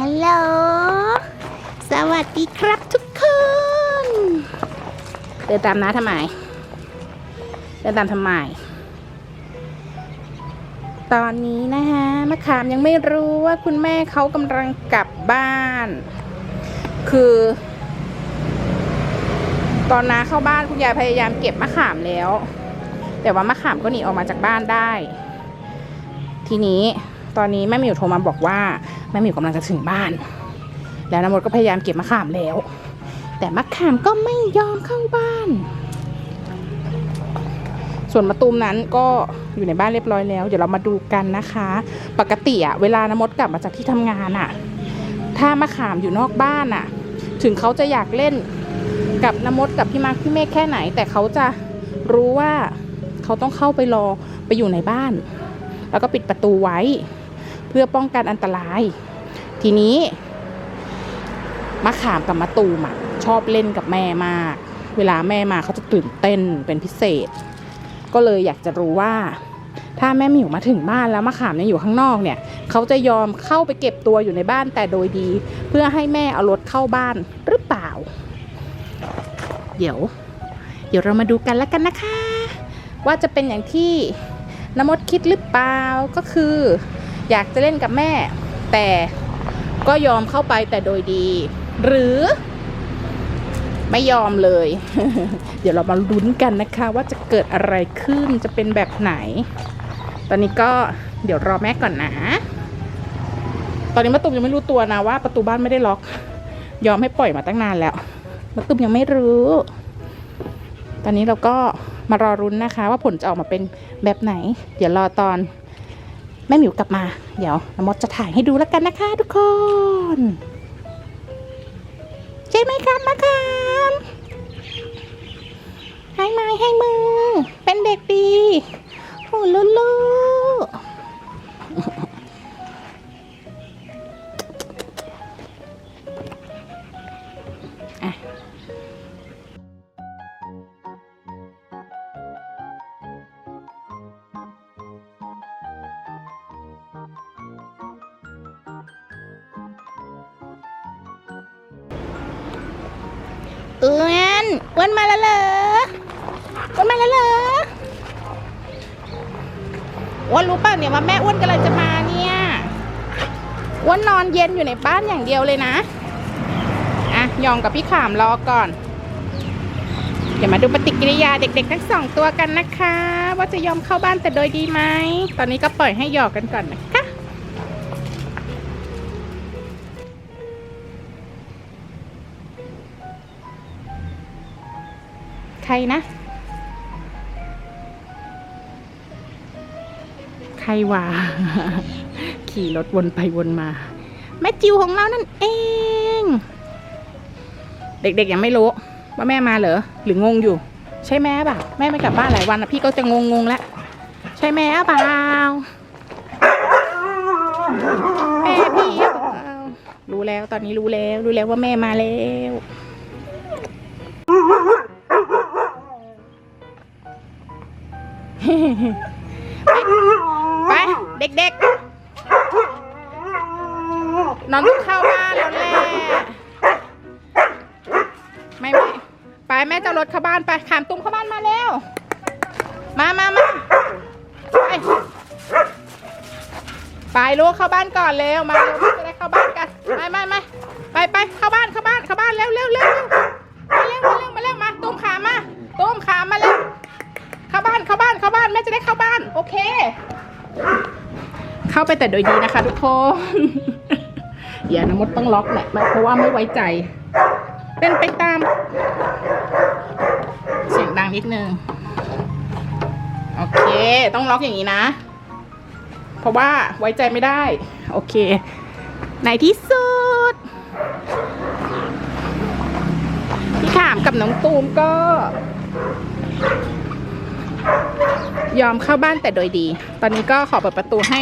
ฮัลโหล สวัสดีครับทุกคน เดินตามน้าทำไม เดินตามทำไม ตอนนี้นะคะมะขามยังไม่รู้ว่าคุณแม่เขากำลังกลับบ้าน คือ ตอนน้าเข้าบ้านคุณยายพยายามเก็บมะขามแล้ว แต่ว่ามะขามก็หนีออกมาจากบ้านได้ ทีนี้ ตอนนี้แม่หมิวโทรมาบอกว่าแม่หมิวกำลังจะถึงบ้าน แล้วน้ำมดก็พยายามเก็บมะขามแล้ว แต่มะขามก็ไม่ยอมเข้าบ้าน ส่วนมะตูมนั้นก็อยู่ในบ้านเรียบร้อยแล้ว เดี๋ยวเรามาดูกันนะคะ ปกติอะเวลาน้ำมดกลับมาจากที่ทำงานอะถ้ามะขามอยู่นอกบ้านอะถึงเขาจะอยากเล่นกับน้ำมดกับพี่มาร์คพี่เมฆแค่ไหน แต่เขาจะรู้ว่าเขาต้องเข้าไปรอไปอยู่ในบ้าน แล้วก็ปิดประตูไว้ พื่อป้องกันอันตราย ทีนี้มะขามกับมะตูมอะชอบเล่นกับแม่มาก เวลาแม่มาเขาจะตื่นเต้นเป็นพิเศษ ก็เลยอยากจะรู้ว่า ถ้าแม่หมิวมาถึงบ้านแล้วมะขามเนี่ยอยู่ข้างนอกเนี่ยเขาจะยอมเข้าไปเก็บตัวอยู่ในบ้านแต่โดยดี เพื่อให้แม่เอารถเข้าบ้านหรือเปล่า เดี๋ยว เดี๋ยวเรามาดูกันแล้วกันนะคะ ว่าจะเป็นอย่างที่นมดคิดหรือเปล่าก็คือ อยากจะเล่นกับแม่ แต่ก็ยอมเข้าไปแต่โดยดี หรือไม่ยอมเลย เดี๋ยวเรามาลุ้นกันนะคะ ว่าจะเกิดอะไรขึ้นจะเป็นแบบไหน ตอนนี้ก็เดี๋ยวรอแม่ก่อนนะ ตอนนี้มะตุมยังไม่รู้ตัวนะว่าประตูบ้านไม่ได้ล็อก ยอมให้ปล่อยมาตั้งนานแล้วมะตุมยังไม่รู้ ตอนนี้เราก็มารอรุ้นนะคะ ว่าผลจะออกมาเป็นแบบไหน เดี๋ยวรอตอน แม่หมิวกลับมา เดี๋ยวน้ำมดจะถ่ายให้ดูแล้วกันนะคะทุกคน ใช่ไหมครับมะขามให้ไม้ให้มือ เป็นเด็กดีโอ้ลูลู อ้วนอ้วนมาแล้วเหรออ้วนมาแล้วเหรออ้วนรู้ป่ะเนี่ยว่าแม่อ้วนกำลังจะมาเนี่ยอ้วนนอนเย็นอยู่ในบ้านอย่างเดียวเลยนะอะยองกับพี่ขามรอก่อน เดี๋ยวมาดูปฏิกิริยาเด็กๆ ทั้งสองตัวกันนะคะ ว่าจะยอมเข้าบ้านแต่โดยดีไหม ตอนนี้ก็ปล่อยให้หยอกกันก่อนนะคะ ใครนะ ใครวะขี่รถวนไปวนมา แม่จิวของเรานั่นเอง เด็กๆยังไม่รู้ว่าแม่มาเหรอหรืองงอยู่ ใช่แม่ป่ะแม่ไม่กลับบ้านหลายวันนะพี่ก็จะงงงแล้ว ใช่แม่เปล่าแม่พี่รู้แล้วตอนนี้รู้แล้วรู้แล้วว่าแม่มาแล้ว ไปเด็กๆนอนต้องเข้าบ้านแล้วแหละไม่ไม่ไปแม่จะรถเข้าบ้านไปขามตุ้มเข้าบ้านมาแล้ว มามามาไปไปลูกเข้าบ้านก่อนเร็วมาเร็วแม่จะได้เข้าบ้านกันไม่ไม่ไม่ไปไปเข้าบ้านเข้าบ้านเข้าบ้านเร็วเร็วเร็ว เข้าบ้านแม่จะได้เข้าบ้าน โอเค เข้าไปแต่โดยดีนะคะ ทุกคนอย่านะมดต้องล็อกแหละเพราะว่าไม่ไว้ใจ เป็นไปตาม เสียงดังนิดนึง โอเค ต้องล็อกอย่างนี้นะ เพราะว่าไว้ใจไม่ได้ โอเค ในที่สุดพี่ขามกับน้องตูมก็ ยอมเข้าบ้านแต่โดยดี ตอนนี้ก็ขอเปิดประตูให้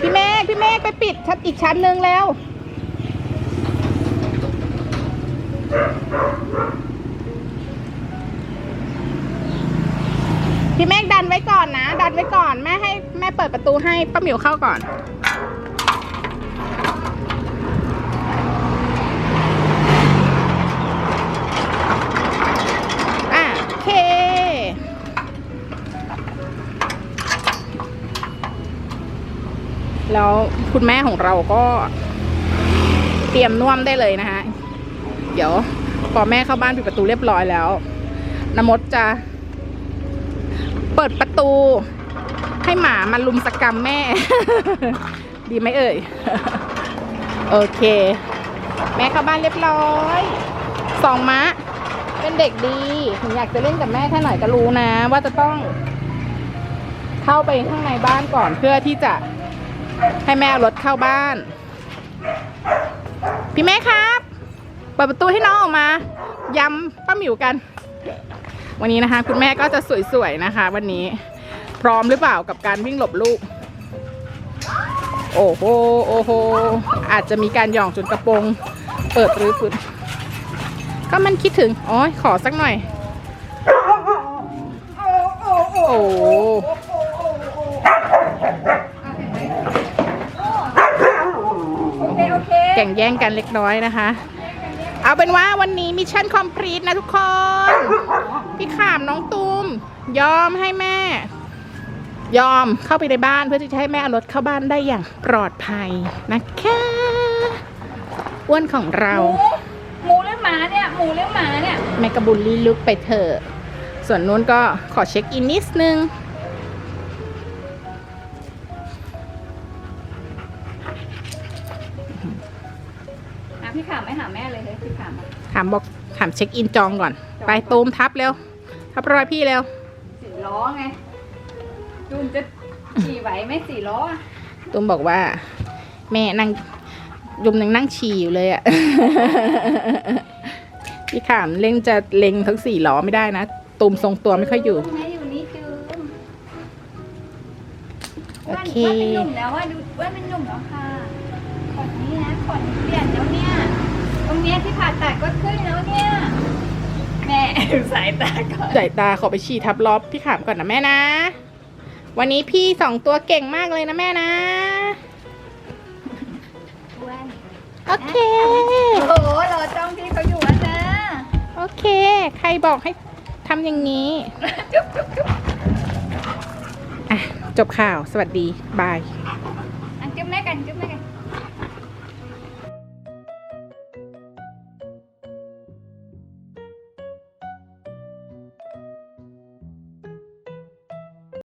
พี่เมฆพี่เมฆไปปิดชั้นอีกชั้นหนึ่งแล้ว พี่เมฆดันไว้ก่อนนะ ดันไว้ก่อนแม่ให้แม่เปิดประตูให้ป้าหมิวเข้าก่อน แล้วคุณแม่ของเราก็เตรียมน่วมได้เลยนะฮะเดี๋ยวพอแม่เข้าบ้านปิดประตูเรียบร้อยแล้วนมดจะเปิดประตู ให้หมามาลุมสกรรมแม่ ดีไหมเอ่ย โอเค แม่เข้าบ้านเรียบร้อย สองมะ เป็นเด็กดีถึงอยากจะเล่นกับแม่แค่ไหนก็รู้นะ ว่าจะต้องเข้าไปข้างในบ้านก่อนเพื่อที่จะ ให้แม่เอารถเข้าบ้าน พี่แม่ครับ เปิดประตูให้น้องออกมายำป้าหมิวกัน วันนี้นะคะ คุณแม่ก็จะสวยๆนะคะ วันนี้พร้อมหรือเปล่ากับการวิ่งหลบลูก โอ้โหโอ้โหอาจจะมีการหย่องจนกระโปรงเปิดหรือฟุดก็มันคิดถึงอ๋อยขอสักหน่อย โอ้ โหแก่งแย่งกันเล็กน้อยนะคะ เอาเป็นว่าวันนี้มิชชั่นคอมพลีทนะทุกคน พี่ขามน้องตูมยอมให้แม่ ยอมเข้าไปในบ้านเพื่อที่จะให้แม่เอารถเข้าบ้านได้อย่างปลอดภัยนะคะอ้วนของเรา หมูหมูหรือหมาเนี่ยหมูหรือหมาเนี่ย แมกกาบุลลี่ลุกไปเถอะส่วนนู้นก็ขอเช็คอินนิดนึงามบอกถามเช็คอินจองก่อน ไปตูมทับเร็ว ทับรอยพี่เร็วสี่ล้อไงจูนจะขี่ไหวไหมสี่ล้ออะตูมบอกว่า แม่นั่งยุมหนึ่งนั่งฉี่อยู่เลยอะพี่ขามเล่งจะเล็งทั้งสี่ล้อไม่ได้นะตูมทรงตัวไม่ค่อยอยู่แม่อยู่นี่จูนโอว่าเคว่าเป็นหนุ่มแล้วว่าดูว่าเป็นหนุ่มแล้วค่ะขนนี้นะขนเปลี่ยนแล้วเนี่ยต รงเนี้ยที่ผ่าตัดก็ขึ้นแล้วเนี่ย แม่สายตาก่อน สายตาขอไปฉี่ทับล้อพี่ขามก่อนนะแม่นะ วันนี้พี่สองตัวเก่งมากเลยนะแม่นะอ้วนโอเค โอ้โหรอจ้องพี่เขาอยู่อะนะโอเค ใครบอกให้ทำอย่างนี้ จุ๊บจุ๊บจุ๊บอะ จบข่าว สวัสดี บายบ